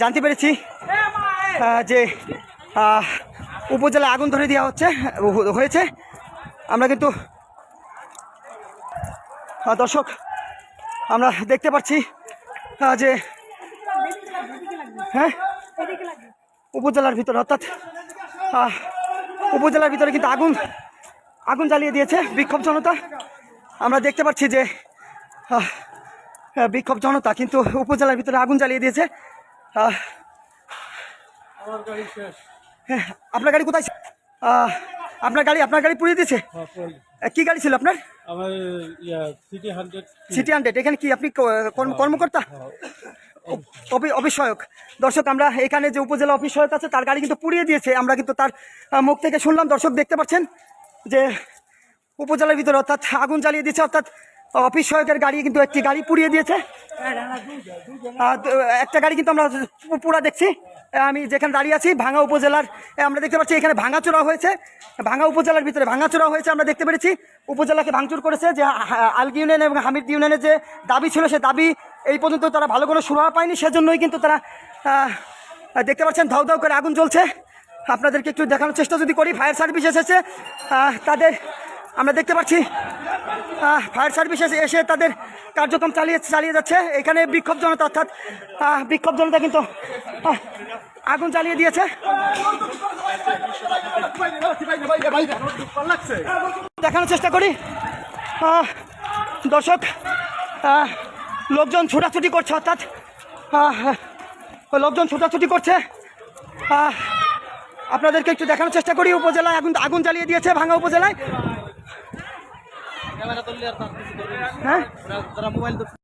জানতে পেরেছি যে উপজেলায় আগুন ধরে দেওয়া হচ্ছে হয়েছে। আমরা কিন্তু দর্শক, আমরা দেখতে পাচ্ছি যে হ্যাঁ? উপজেলার ভিতরে, অর্থাৎ উপজেলার ভিতরে কিন্তু আগুন আগুন জ্বালিয়ে দিয়েছে বিক্ষোভ জনতা। আমরা দেখতে পাচ্ছি যে বিক্ষোভ জনতা কিন্তু উপজেলার ভিতরে আগুন জ্বালিয়ে দিয়েছে। আপনার গাড়ি কোথায়? আপনার গাড়ি আপনার গাড়ি পুড়িয়ে দিয়েছে? আহ, কি গাড়ি ছিল আপনার? সিটি হান্ড্রেড এখানে কি আপনি কর্মকর্তা? অফি- অফিস সহায়ক দর্শক আমরা এখানে যে উপজেলা অফিস সহায়ক আছে তার গাড়ি কিন্তু পুড়িয়ে দিয়েছে। আমরা কিন্তু তার মুখ থেকে শুনলাম। দর্শক দেখতে পাচ্ছেন যে উপজেলার ভিতরে অর্থাৎ আগুন জ্বালিয়ে দিয়েছে, অর্থাৎ অফিস সহায়কের গাড়ি কিন্তু একটি গাড়ি পুড়িয়ে দিয়েছে। একটা গাড়ি কিন্তু আমরা পুরা দেখছি। আমি যেখানে দাঁড়িয়ে আছি ভাঙা উপজেলার আমরা দেখতে পাচ্ছি এখানে ভাঙাচোরা হয়েছে। ভাঙা উপজেলার ভিতরে ভাঙাচোরা হয়েছে, আমরা দেখতে পেরেছি। উপজেলাকে ভাঙচুর করেছে যে আলগি ইউনিয়ন এবং হামিদ ইউনিয়নের যে দাবি ছিল, সে দাবি এই পর্যন্ত তারা ভালো কোনো সুরাহা পায়নি, সেজন্যই কিন্তু তারা দেখতে পাচ্ছেন ধাউ ধাউ করে আগুন জ্বলছে। আপনাদেরকে একটু দেখানোর চেষ্টা যদি করি, ফায়ার সার্ভিস এসেছে তাদের আমরা দেখতে পাচ্ছি ফায়ার সার্ভিস এসে তাদের কার্যক্রম চালিয়ে চালিয়ে যাচ্ছে। এখানে বিক্ষোভ জনতা, অর্থাৎ বিক্ষোভ জনতা কিন্তু আগুন জ্বালিয়ে দিয়েছে। দেখানোর চেষ্টা করি। দর্শক লোকজন ছোটাছুটি করছে, অর্থাৎ লোকজন ছোটাছুটি করছে। আপনাদেরকে একটু দেখানোর চেষ্টা করি। উপজেলায় আগুন আগুন জ্বালিয়ে দিয়েছে, ভাঙা উপজেলায়। হ্যাঁ? মোবাইল